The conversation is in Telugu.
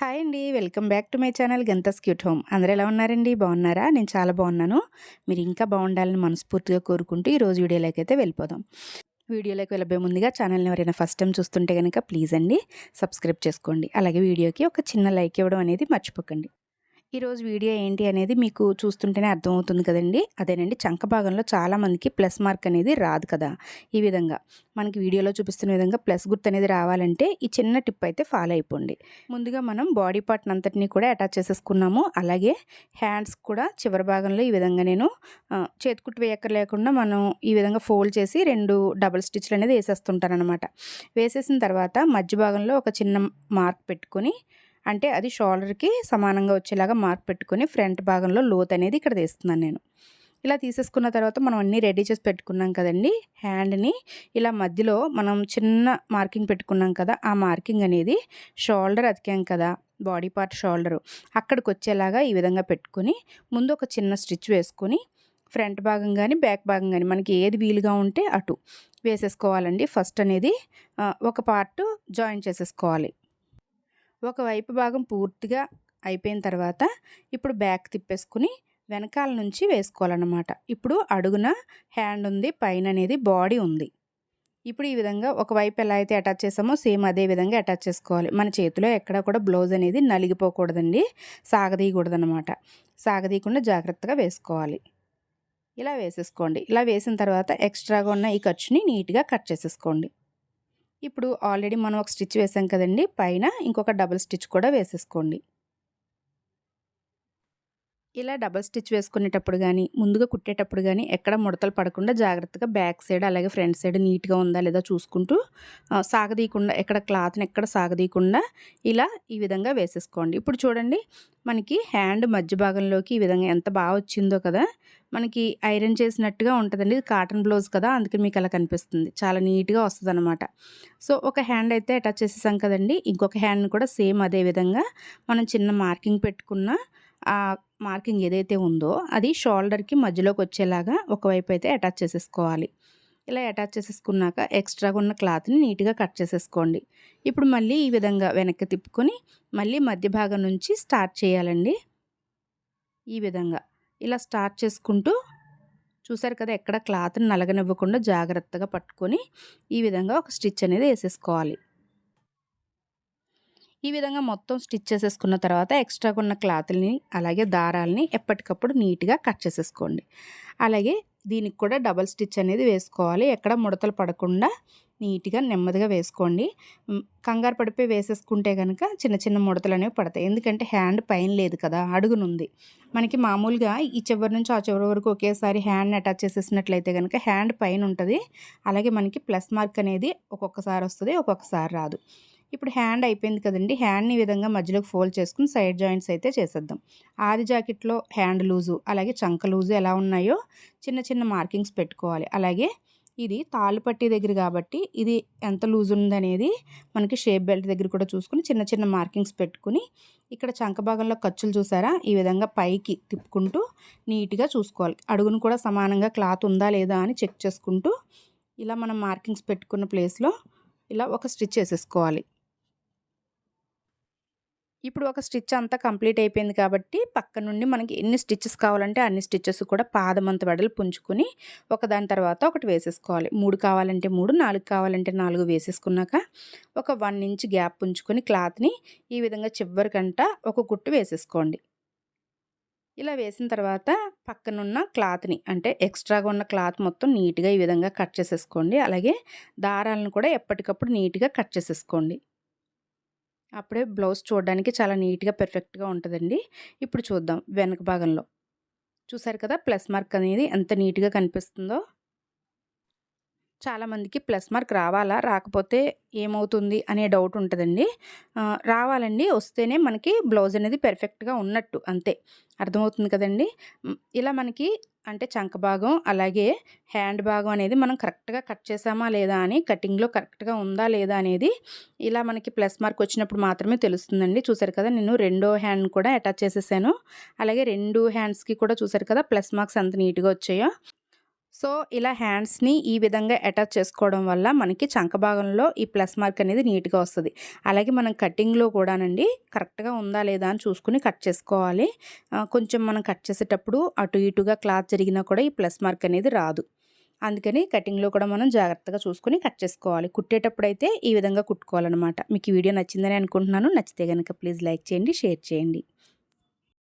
హాయ్ అండి. Welcome back to my channel గంతస్ cute home. అందరూ ఎలా ఉన్నారండి? బాగున్నారా? నేను చాలా బాగున్నాను. మీరు ఇంకా బాగుండాలని మనస్ఫూర్తిగా కోరుకుంటూ ఈరోజు వీడియోలోకి అయితే వెళ్ళిపోదాం. వీడియోలోకి వెళ్ళబోయే ముందుగా ఛానల్ని ఎవరైనా ఫస్ట్ టైం చూస్తుంటే కనుక ప్లీజ్ అండి సబ్స్క్రైబ్ చేసుకోండి. అలాగే వీడియోకి ఒక చిన్న లైక్ ఇవ్వడం అనేది మర్చిపోకండి. ఈరోజు వీడియో ఏంటి అనేది మీకు చూస్తుంటేనే అర్థమవుతుంది కదండి. అదేనండి చంక భాగంలో చాలామందికి ప్లస్ మార్క్ అనేది రాదు కదా. ఈ విధంగా మనకి వీడియోలో చూపిస్తున్న విధంగా ప్లస్ గుర్తు అనేది రావాలంటే ఈ చిన్న టిప్ అయితే ఫాలో అయిపోండి. ముందుగా మనం బాడీ పార్ట్ అంతటిని కూడా అటాచ్ చేసేసుకున్నాము. అలాగే హ్యాండ్స్ కూడా చివరి భాగంలో ఈ విధంగా నేను చేతికుట్టు వేయక్కర్ లేకుండా మనం ఈ విధంగా ఫోల్డ్ చేసి రెండు డబుల్ స్టిచ్లు అనేది వేసేస్తుంటాను అనమాట వేసేసిన తర్వాత మధ్య భాగంలో ఒక చిన్న మార్క్ పెట్టుకొని అంటే అది షోల్డర్కి సమానంగా వచ్చేలాగా మార్క్ పెట్టుకుని ఫ్రంట్ భాగంలో లోత్ అనేది ఇక్కడ తీస్తున్నాను నేను. ఇలా తీసేసుకున్న తర్వాత మనం అన్నీ రెడీ చేసి పెట్టుకున్నాం కదండి హ్యాండ్ని ఇలా మధ్యలో మనం చిన్న మార్కింగ్ పెట్టుకున్నాం కదా ఆ మార్కింగ్ అనేది షోల్డర్ అతికాం కదా బాడీ పార్ట్ షోల్డరు అక్కడికి వచ్చేలాగా ఈ విధంగా పెట్టుకొని ముందు ఒక చిన్న స్టిచ్ వేసుకొని ఫ్రంట్ భాగం కానీ బ్యాక్ భాగం కానీ మనకి ఏది వీలుగా ఉంటే అటు వేసేసుకోవాలండి. ఫస్ట్ అనేది ఒక పార్ట్ జాయిన్ చేసేసుకోవాలి. ఒకవైపు భాగం పూర్తిగా అయిపోయిన తర్వాత ఇప్పుడు బ్యాక్ తిప్పేసుకుని వెనకాల నుంచి వేసుకోవాలన్నమాట. ఇప్పుడు అడుగున హ్యాండ్ ఉంది పైన అనేది బాడీ ఉంది. ఇప్పుడు ఈ విధంగా ఒకవైపు ఎలా అయితే అటాచ్ చేసామో సేమ్ అదే విధంగా అటాచ్ చేసుకోవాలి. మన చేతిలో ఎక్కడ కూడా బ్లౌజ్ అనేది నలిగిపోకూడదండి సాగదీయకూడదనమాట సాగదీయకుండా జాగ్రత్తగా వేసుకోవాలి. ఇలా వేసేసుకోండి. ఇలా వేసిన తర్వాత ఎక్స్ట్రాగా ఉన్న ఈ ఖర్చుని నీట్గా కట్ చేసేసుకోండి. ఇప్పుడు ఆల్రెడీ మనం ఒక స్టిచ్ వేసాం కదండి పైన ఇంకొక డబుల్ స్టిచ్ కూడా వేసేసుకోండి. ఇలా డబల్ స్టిచ్ వేసుకునేటప్పుడు కానీ ముందుగా కుట్టేటప్పుడు కానీ ఎక్కడ ముడతలు పడకుండా జాగ్రత్తగా బ్యాక్ సైడ్ అలాగే ఫ్రంట్ సైడ్ నీట్గా ఉందా లేదా చూసుకుంటూ సాగదీయకుండా ఎక్కడ క్లాత్ని ఎక్కడ సాగదీయకుండా ఇలా ఈ విధంగా వేసేసుకోండి. ఇప్పుడు చూడండి మనకి హ్యాండ్ మధ్య భాగంలోకి ఈ విధంగా ఎంత బాగా వచ్చిందో కదా మనకి ఐరన్ చేసినట్టుగా ఉంటుందండి. ఇది కాటన్ బ్లౌజ్ కదా అందుకని మీకు అలా కనిపిస్తుంది. చాలా నీట్గా వస్తుంది అనమాట సో ఒక హ్యాండ్ అయితే అటాచ్ చేసేసాం కదండి ఇంకొక హ్యాండ్ని కూడా సేమ్ అదే విధంగా మనం చిన్న మార్కింగ్ పెట్టుకున్న ఆ మార్కింగ్ ఏదైతే ఉందో అది షోల్డర్కి మధ్యలోకి వచ్చేలాగా ఒకవైపు అయితే అటాచ్ చేసేసుకోవాలి. ఇలా అటాచ్ చేసేసుకున్నాక ఎక్స్ట్రాగా ఉన్న క్లాత్ని నీట్గా కట్ చేసేసుకోండి. ఇప్పుడు మళ్ళీ ఈ విధంగా వెనక్కి తిప్పుకొని మళ్ళీ మధ్య భాగం నుంచి స్టార్ట్ చేయాలండి. ఈ విధంగా ఇలా స్టార్ట్ చేసుకుంటూ చూసారు కదా ఎక్కడ క్లాత్ని నలగనివ్వకుండా జాగ్రత్తగా పట్టుకొని ఈ విధంగా ఒక స్టిచ్ అనేది వేసేసుకోవాలి. ఈ విధంగా మొత్తం స్టిచ్ చేసేసుకున్న తర్వాత ఎక్స్ట్రా ఉన్న క్లాత్ని అలాగే దారాలని ఎప్పటికప్పుడు నీట్గా కట్ చేసేసుకోండి. అలాగే దీనికి కూడా డబల్ స్టిచ్ అనేది వేసుకోవాలి. ఎక్కడ ముడతలు పడకుండా నీట్గా నెమ్మదిగా వేసుకోండి. కంగారు పడిపోయి వేసేసుకుంటే కనుక చిన్న చిన్న ముడతలు అనేవి పడతాయి. ఎందుకంటే హ్యాండ్ పైన లేదు కదా అడుగునుంది. మనకి మామూలుగా ఈ చివరి నుంచి ఆ చివరి వరకు ఒకేసారి హ్యాండ్ని అటాచ్ చేసేసినట్లయితే కనుక హ్యాండ్ పైన ఉంటుంది. అలాగే మనకి ప్లస్ మార్క్ అనేది ఒక్కొక్కసారి వస్తుంది ఒక్కొక్కసారి రాదు. ఇప్పుడు హ్యాండ్ అయిపోయింది కదండి. హ్యాండ్ని ఈ విధంగా మధ్యలోకి ఫోల్డ్ చేసుకుని సైడ్ జాయింట్స్ అయితే చేసేద్దాం. ఆది జాకెట్లో హ్యాండ్ లూజు అలాగే చంక లూజు ఎలా ఉన్నాయో చిన్న చిన్న మార్కింగ్స్ పెట్టుకోవాలి. అలాగే ఇది తాళ్ళుపట్టి దగ్గర కాబట్టి ఇది ఎంత లూజ్ ఉందనేది మనకి షేప్ బెల్ట్ దగ్గర కూడా చూసుకుని చిన్న చిన్న మార్కింగ్స్ పెట్టుకుని ఇక్కడ చంక భాగంలో ఖర్చులు చూసారా? ఈ విధంగా పైకి తిప్పుకుంటూ నీట్గా చూసుకోవాలి. అడుగును కూడా సమానంగా క్లాత్ ఉందా లేదా అని చెక్ చేసుకుంటూ ఇలా మనం మార్కింగ్స్ పెట్టుకున్న ప్లేస్లో ఇలా ఒక స్టిచ్ వేసేసుకోవాలి ఇప్పుడు ఒక స్టిచ్ అంతా కంప్లీట్ అయిపోయింది కాబట్టి పక్క నుండి మనకి ఎన్ని స్టిచ్చెస్ కావాలంటే అన్ని స్టిచ్చెస్ కూడా పాదమంత వెడలు పుంజుకొని ఒకదాని తర్వాత ఒకటి వేసేసుకోవాలి. మూడు కావాలంటే మూడు నాలుగు కావాలంటే నాలుగు వేసేసుకున్నాక ఒక వన్ ఇంచ్ గ్యాప్ పుంజుకొని క్లాత్ని ఈ విధంగా చివరికంట ఒక కుట్టు వేసేసుకోండి. ఇలా వేసిన తర్వాత పక్కనున్న క్లాత్ని అంటే ఎక్స్ట్రాగా ఉన్న క్లాత్ మొత్తం నీట్గా ఈ విధంగా కట్ చేసేసుకోండి. అలాగే దారాలను కూడా ఎప్పటికప్పుడు నీట్గా కట్ చేసేసుకోండి. అప్పుడే బ్లౌజ్ చూడడానికి చాలా నీట్గా పెర్ఫెక్ట్గా ఉంటుందండి. ఇప్పుడు చూద్దాం వెనక భాగంలో. చూసారు కదా ప్లస్ మార్క్ అనేది ఎంత నీట్గా కనిపిస్తుందో. చాలామందికి ప్లస్ మార్క్ రావాలా రాకపోతే ఏమవుతుంది అనే డౌట్ ఉంటుందండి. రావాలండి వస్తేనే మనకి బ్లౌజ్ అనేది పెర్ఫెక్ట్గా ఉన్నట్టు అంతే. అర్థమవుతుంది కదండి? ఇలా మనకి అంటే చంక భాగం అలాగే హ్యాండ్ భాగం అనేది మనం కరెక్ట్గా కట్ చేసామా లేదా అని కటింగ్లో కరెక్ట్గా ఉందా లేదా అనేది ఇలా మనకి ప్లస్ మార్క్ వచ్చినప్పుడు మాత్రమే తెలుస్తుందండి. చూసారు కదా నేను రెండో హ్యాండ్ కూడా అటాచ్ చేసేసాను. అలాగే రెండు హ్యాండ్స్కి కూడా చూసారు కదా ప్లస్ మార్క్స్ ఎంత నీట్గా వచ్చాయో. సో ఇలా హ్యాండ్స్ని ఈ విధంగా అటాచ్ చేసుకోవడం వల్ల మనకి చంక భాగంలో ఈ ప్లస్ మార్క్ అనేది నీట్గా వస్తుంది. అలాగే మనం కటింగ్లో కూడానండి కరెక్ట్గా ఉందా లేదా అని చూసుకుని కట్ చేసుకోవాలి. కొంచెం మనం కట్ చేసేటప్పుడు అటు ఇటుగా క్లాత్ జరిగినా కూడా ఈ ప్లస్ మార్క్ అనేది రాదు. అందుకని కటింగ్లో కూడా మనం జాగ్రత్తగా చూసుకొని కట్ చేసుకోవాలి. కుట్టేటప్పుడైతే ఈ విధంగా కుట్టుకోవాలన్నమాట. మీకు వీడియో నచ్చిందని అనుకుంటున్నాను. నచ్చితే కనుక ప్లీజ్ లైక్ చేయండి షేర్ చేయండి.